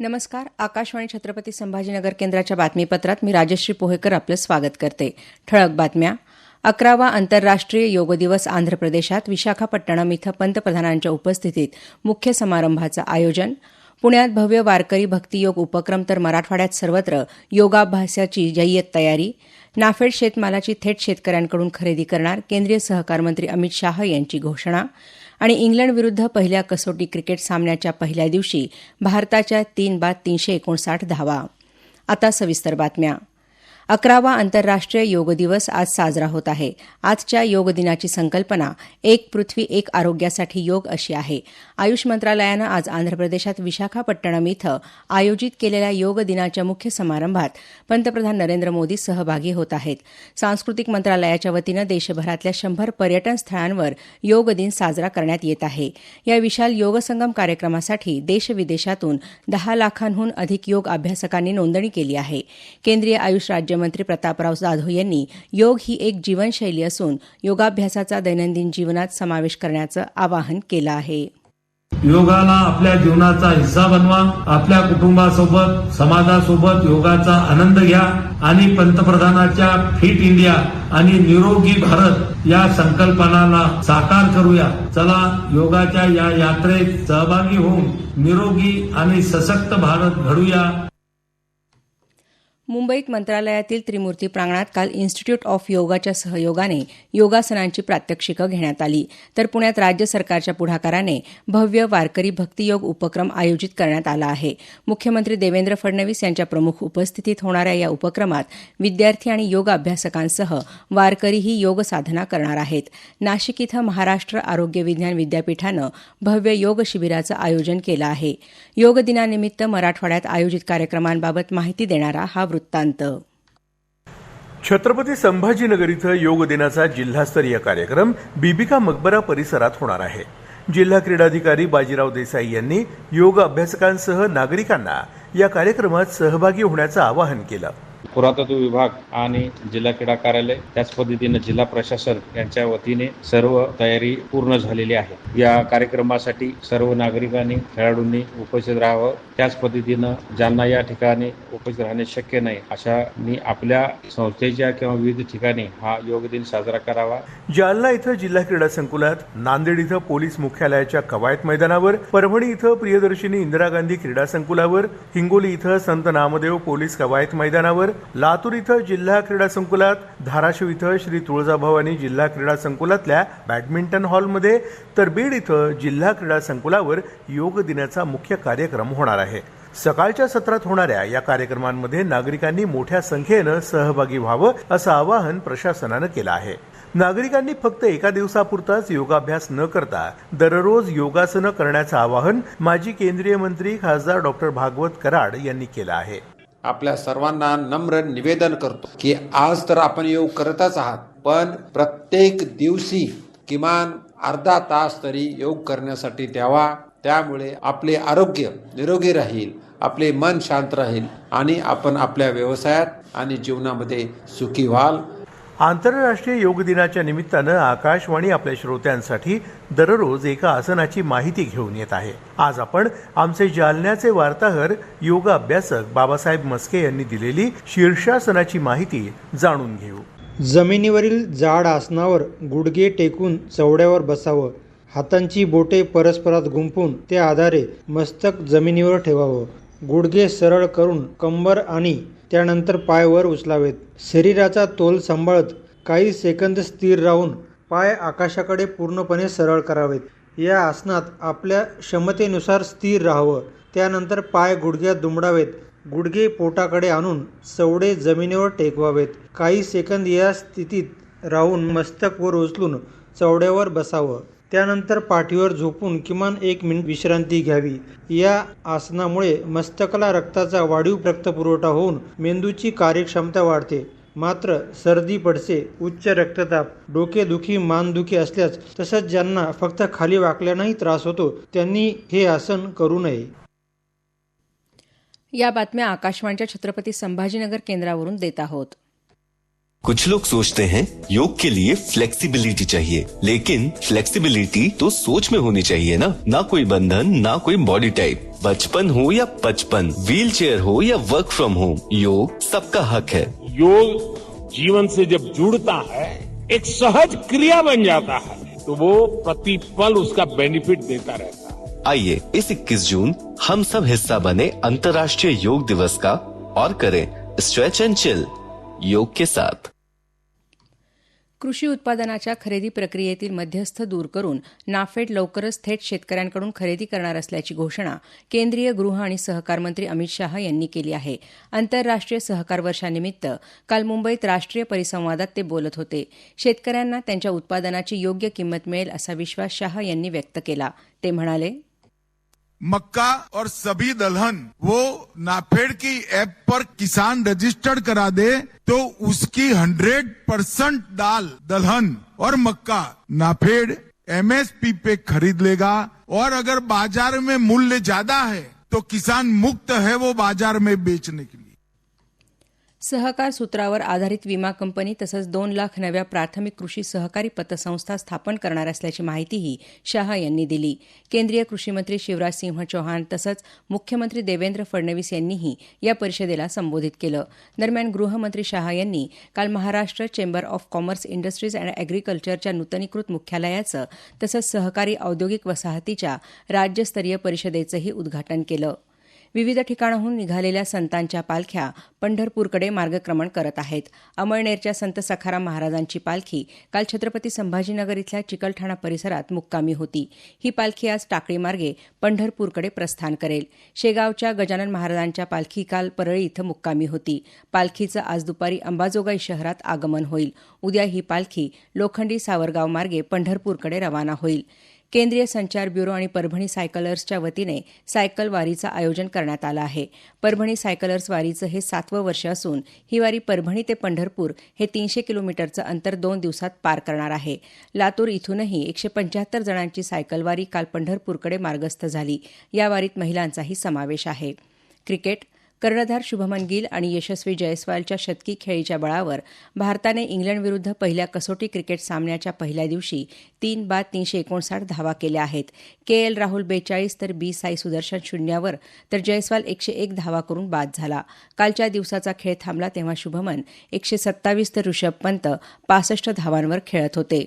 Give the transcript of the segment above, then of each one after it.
नमस्कार आकाशवाणी छत्रपती संभाजीनगर केंद्राच्या बातमीपत्रात मी राजश्री पोहेकर आपलं स्वागत करते. ठळक बातम्या. अकरावा आंतरराष्ट्रीय योग दिवस आंध्र प्रदेशात विशाखापट्टणम इथं पंतप्रधानांच्या उपस्थितीत मुख्य समारंभाचं आयोजन. पुण्यात भव्य वारकरी भक्तियोग उपक्रम तर मराठवाड्यात सर्वत्र योगाभ्यासाची जय्यत तयारी. नाफेड शेतमालाची थेट शेतकऱ्यांकडून खरेदी करणार केंद्रीय सहकार मंत्री अमित शाह यांची घोषणा. आणि इंग्लंडविरुद्ध पहिल्या कसोटी क्रिकेट सामन्याच्या पहिल्या दिवशी भारताच्या तीन बाद तीनशे एकोणसाठ धावा. आता सविस्तर बातम्या. अकरावा आंतरराष्ट्रीय योग दिवस आज साजरा होत आहे. आजच्या योग दिनाची संकल्पना एक पृथ्वी एक आरोग्यासाठी योग अशी आहे. आयुष मंत्रालयानं आज आंध्र प्रदेशात विशाखापट्टणम इथं आयोजित केलेल्या योग दिनाच्या मुख्य समारंभात पंतप्रधान नरेंद्र मोदी सहभागी होत आहेत. सांस्कृतिक मंत्रालयाच्या वतीनं देशभरातल्या शंभर पर्यटन स्थळांवर योग दिन साजरा करण्यात येत आहे. या विशाल योग संगम कार्यक्रमासाठी देशविदेशातून दहा लाखांहून अधिक योग अभ्यासकांनी नोंदणी केली आहे. केंद्रीय आयुष राज्य राज्यमंत्री प्रतापराव जाधव यांनी योग ही एक जीवनशैली असून योगाभ्यासाचा दैनंदिन जीवनात समावेश करण्याचं आवाहन केलं आहे. योगाला आपल्या जीवनाचा हिस्सा बनवा आपल्या कुटुंबासोबत समाजासोबत योगाचा आनंद घ्या आणि पंतप्रधानाच्या फिट इंडिया आणि निरोगी भारत या संकल्पनाला साकार करूया. चला योगाच्या या यात्रेत सहभागी होऊन निरोगी आणि सशक्त भारत घडूया. मुंबईत मंत्रालयातील त्रिमूर्ती प्रांगणात काल इन्स्टिट्यूट ऑफ योगाच्या सहयोगाने योगासनांची प्रात्यक्षिकं घेण्यात आली. तर पुण्यात राज्य सरकारच्या पुढाकाराने भव्य वारकरी भक्तियोग उपक्रम आयोजित करण्यात आला आहे. मुख्यमंत्री देवेंद्र फडणवीस यांच्या प्रमुख उपस्थितीत होणाऱ्या या उपक्रमात विद्यार्थी आणि योग अभ्यासकांसह वारकरीही योग साधना करणार आहेत. नाशिक इथं महाराष्ट्र आरोग्य विज्ञान विद्यापीठानं भव्य योग शिबिराचं आयोजन केलं आहे. योग दिनानिमित्त मराठवाड्यात आयोजित कार्यक्रमांबाबत माहिती देणारा हा वृत्तांत. छत्रपती संभाजीनगर इथं योग दिनाचा जिल्हास्तरीय कार्यक्रम बीबिका मकबरा परिसरात होणार आहे. जिल्हा क्रीडाधिकारी बाजीराव देसाई यांनी योग अभ्यासकांसह नागरिकांना या कार्यक्रमात सहभागी होण्याचं आवाहन केलं. पुरातत्व विभाग आणि जिल्हा क्रीडा कार्यालय त्याच पद्धतीनं जिल्हा प्रशासन यांच्या वतीने सर्व तयारी पूर्ण झालेली आहे. या कार्यक्रमासाठी सर्व नागरिकांनी खेळाडूंनी उपस्थित राहावं. त्याच पद्धतीनं ज्यांना या ठिकाणी उपस्थित राहणे शक्य नाही. अशा मी आपल्या संस्थेच्या किंवा विविध ठिकाणी हा योग दिन साजरा करावा. जालना इथं जिल्हा क्रीडा संकुलात नांदेड इथं पोलीस मुख्यालयाच्या कवायत मैदानावर परभणी इथं प्रियदर्शिनी इंदिरा गांधी क्रीडा संकुलावर हिंगोली इथं संत नामदेव पोलीस कवायत मैदानावर लातूर इथं जिल्हा क्रीडा संकुलात धाराशिव इथं श्री तुळजाभवानी जिल्हा क्रीडा संकुलातल्या बॅडमिंटन हॉलमध्ये तर बीड इथं जिल्हा क्रीडा संकुलावर योग दिनाचा मुख्य कार्यक्रम होणार आहे. सकाळच्या सत्रात होणाऱ्या या कार्यक्रमांमध्ये नागरिकांनी मोठ्या संख्येनं सहभागी व्हावं असं आवाहन प्रशासनानं केलं आहे. नागरिकांनी फक्त एका दिवसापुरताच योगाभ्यास न करता दररोज योगासनं करण्याचं आवाहन माजी केंद्रीय मंत्री खासदार डॉक्टर भागवत कराड यांनी केलं आहे. आपल्या सर्वांना नम्र निवेदन करतो की आज तर आपण योग करतच आहात पण प्रत्येक दिवशी किमान अर्धा तास तरी योग करण्यासाठी द्यावा. त्यामुळे आपले आरोग्य निरोगी राहील आपले मन शांत राहील आणि आपण आपल्या व्यवसायात आणि जीवनामध्ये सुखी व्हाल. आंतरराष्ट्रीय योग दिनाच्या निमित्तानं आकाशवाणी आपल्या श्रोत्यांसाठी दररोज एका आसनाची माहिती घेऊन येत आहे. आज आपण आमचे जालन्याचे वार्ताहर योग अभ्यासक बाबासाहेब मस्के यांनी दिलेली शीर्षासनाची माहिती जाणून घेऊ. जमिनीवरील जाड आसनावर गुडघे टेकून चवड्यावर बसावं हातांची बोटे परस्परात गुंफून त्या आधारे मस्तक जमिनीवर ठेवावं. गुडघे सरळ करून कंबर आणि त्यानंतर पाय वर उचलावेत. शरीराचा तोल सांभाळत काही सेकंद स्थिर राहून पाय आकाशाकडे पूर्णपणे सरळ करावेत. या आसनात आपल्या क्षमतेनुसार स्थिर राहावं. त्यानंतर पाय गुडघ्यात दुमडावेत. गुडघे पोटाकडे आणून चवडे जमिनीवर टेकवावेत. काही सेकंद या स्थितीत राहून मस्तक वर उचलून चवड्यावर बसावं. त्यानंतर पाठीवर झोपून किमान एक मिनिट विश्रांती घ्यावी. या आसनामुळे मस्तकाला रक्ताचा वाढीव रक्तपुरवठा होऊन मेंदूची कार्यक्षमता वाढते. मात्र सर्दी पडसे उच्च रक्तदाब डोकेदुखी मानदुखी असल्यास तसंच ज्यांना फक्त खाली वाकल्यानंही त्रास होतो त्यांनी हे आसन करू नये. या बातम्या आकाशवाणीच्या छत्रपती संभाजीनगर केंद्रावरून देत आहोत. कुछ लोग सोचते हैं योग के लिए फ्लेक्सिबिलिटी चाहिए लेकिन फ्लेक्सिबिलिटी तो सोच में होनी चाहिए ना। ना कोई बंधन ना कोई बॉडी टाइप बचपन हो या पचपन व्हील चेयर हो या वर्क फ्रॉम होम योग सबका हक है। योग जीवन से जब जुड़ता है एक सहज क्रिया बन जाता है तो वो प्रतिपल उसका बेनिफिट देता रहता है। आइए इस 21 जून हम सब हिस्सा बने अंतर्राष्ट्रीय योग दिवस का और करें स्ट्रेच एंड चिल योग के साथ। कृषी उत्पादनाच्या खरेदी प्रक्रियेतील मध्यस्थ दूर करून नाफेड लवकरच थेट शेतकऱ्यांकडून खरेदी करणार असल्याची घोषणा केंद्रीय गृह आणि सहकार मंत्री अमित शाह यांनी केली आहे. आंतरराष्ट्रीय सहकार वर्षानिमित्त काल मुंबईत राष्ट्रीय परिसंवादात ते बोलत होते. शेतकऱ्यांना त्यांच्या उत्पादनाची योग्य किंमत मिळेल असा विश्वास शाह यांनी व्यक्त केला. ते म्हणाले मक्का और सभी दलहन वो नाफेड की ऐप पर किसान रजिस्टर्ड करा दे तो उसकी 100 परसेंट दाल, दलहन और मक्का नाफेड एमएसपी पे खरीद लेगा। और अगर बाज़ार में मूल्य ज़्यादा है तो किसान मुक्त है वो बाज़ार में बेचने के लिए। सहकार सूत्रावर आधारित विमा कंपनी तसंच दोन लाख नव्या प्राथमिक कृषी सहकारी पतसंस्था स्थापन करणार असल्याची माहितीही शाह यांनी दिली. केंद्रीय कृषीमंत्री शिवराज सिंह चौहान तसंच मुख्यमंत्री देवेंद्र फडणवीस यांनीही या परिषदेला संबोधित केलं. दरम्यान गृहमंत्री शाह यांनी काल Maharashtra chamber of commerce industries and अॅग्रिकल्चरच्या नूतनीकृत मुख्यालयाचं तसंच सहकारी औद्योगिक वसाहतीच्या राज्यस्तरीय परिषदेचंही उद्घाटन केलं. विविध ठिकाणाहून निघालेल्या संतांच्या पालख्या पंढरपूरकडे मार्गक्रमण करत आहेत. अमळनेरच्या संत सखाराम महाराजांची पालखी काल छत्रपती संभाजीनगर इथल्या चिकलठाणा परिसरात मुक्कामी होती. ही पालखी आज टाकळीमार्गे पंढरपूरकडे प्रस्थान करेल. शेगावच्या गजानन महाराजांच्या पालखी काल परळी इथं मुक्कामी होती. पालखीचं आज दुपारी अंबाजोगाई शहरात आगमन होईल. उद्या ही पालखी लोखंडी सावरगाव मार्गे पंढरपूरकडे रवाना होईल. केंद्रीय संचार ब्युरो आणि परभणी सायकलर्सच्या वतीने सायकल वारीचं आयोजन करण्यात आलं आहे. परभणी सायकलर्स वारीचं हे सातवं वर्ष असून ही वारी परभणी ते पंढरपूर हे तीनशे किलोमीटरचं अंतर दोन दिवसात पार करणार आहे. लातूर इथूनही एकशे पंच्याहत्तर जणांची सायकल वारी काल पंढरपूरकडे मार्गस्थ झाली. या वारीत महिलांचाही समावेश आहे. क्रिकेट कर्णधार शुभमन गिल आणि यशस्वी जयस्वालच्या शतकी खेळीच्या बळावर भारताने इंग्लंडविरुद्ध पहिल्या कसोटी क्रिकेट सामन्याच्या पहिल्या दिवशी तीन बाद तीनशे एकोणसाठ धावा केल्या आहेत. के एल राहुल बेचाळीस तर बी साई सुदर्शन शून्यावर तर जयस्वाल एकशे एक धावा करून बाद झाला. कालच्या दिवसाचा खेळ थांबला तेव्हा शुभमन एकशे सत्तावीस तर ऋषभ पंत पासष्ट धावांवर खेळत होते.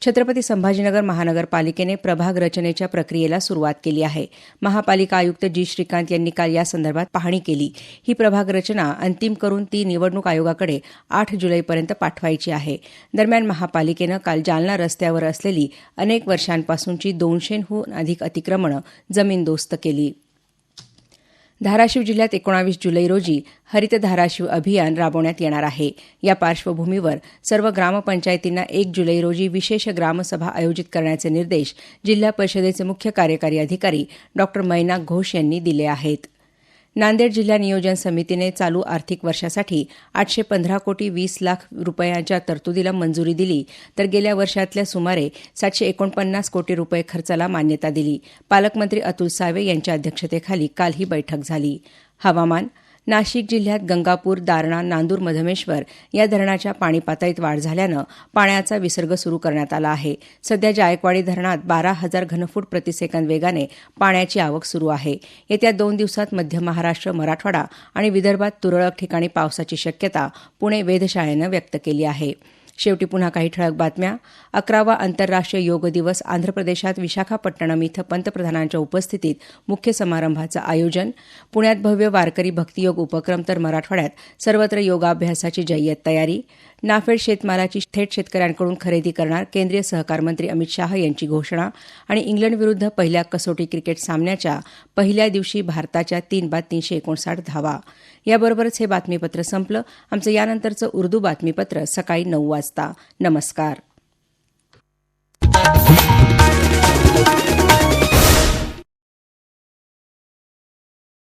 छत्रपती संभाजीनगर महानगरपालिकेने प्रभाग रचनेच्या प्रक्रियेला सुरुवात केली आहे. महापालिका आयुक्त जी. श्रीकांत यांनी काल या संदर्भात पाहणी केली. ही प्रभाग रचना अंतिम करून ती निवडणूक आयोगाकडे आठ जुलैपर्यंत पाठवायची आहे. दरम्यान महापालिकेनं काल जालना रस्त्यावर असलेली अनेक वर्षांपासूनची दोनशेहून अधिक अतिक्रमणं जमीनदोस्त केली. धाराशिव जिल्ह्यात एकोणावीस जुलै रोजी हरित धाराशिव अभियान राबवण्यात येणार आहे. या पार्श्वभूमीवर सर्व ग्रामपंचायतींना एक जुलै रोजी विशेष ग्रामसभा आयोजित करण्याचे निर्देश जिल्हा परिषदेचे मुख्य कार्यकारी अधिकारी डॉ मैना घोष यांनी दिले आहेत. नांदेड जिल्हा नियोजन समितीने चालू आर्थिक वर्षासाठी आठशे पंधरा कोटी वीस लाख रुपयांच्या तरतुदीला मंजुरी दिली. तर गेल्या वर्षातल्या सुमारे सातशे एकोणपन्नास कोटी रुपये खर्चाला मान्यता दिली. पालकमंत्री अतुल सावे यांच्या अध्यक्षतेखाली काल ही बैठक झाली. हवामान नाशिक जिल्ह्यात गंगापूर दारणा नांदूर मधमेश्वर या धरणाच्या पाणी पातळीत वाढ झाल्यानं पाण्याचा विसर्ग सुरू करण्यात आला आहे. सध्या जायकवाडी धरणात बारा हजार घनफूट प्रतिसेकंद वेगाने पाण्याची आवक सुरू आहे. येत्या दोन दिवसात मध्य महाराष्ट्र मराठवाडा आणि विदर्भात तुरळक ठिकाणी पावसाची शक्यता पुणे वेधशाळेनं व्यक्त केली आहे. शेवटी पुन्हा काही ठळक बातम्या. अकरावा आंतरराष्ट्रीय योग दिवस आंध्र प्रदेशात विशाखापट्टणम इथं पंतप्रधानांच्या उपस्थितीत मुख्य समारंभाचं आयोजन. पुण्यात भव्य वारकरी भक्तियोग उपक्रम तर मराठवाड्यात सर्वत्र योगाभ्यासाची जय्यत तयारी. नाफेड शेतमालाची थेट शेतकऱ्यांकडून खरेदी करणार केंद्रीय सहकार मंत्री अमित शाह यांची घोषणा आणि इंग्लंडविरुद्ध पहिल्या कसोटी क्रिकेट सामन्याच्या पहिल्या दिवशी भारताच्या तीन बाद तीनशे एकोणसाठ धावा. याबरोबरच हे बातमीपत्र संपलं. आमचं यानंतरचं उर्दू बातमीपत्र सकाळी नऊ वाजता. नमस्कार.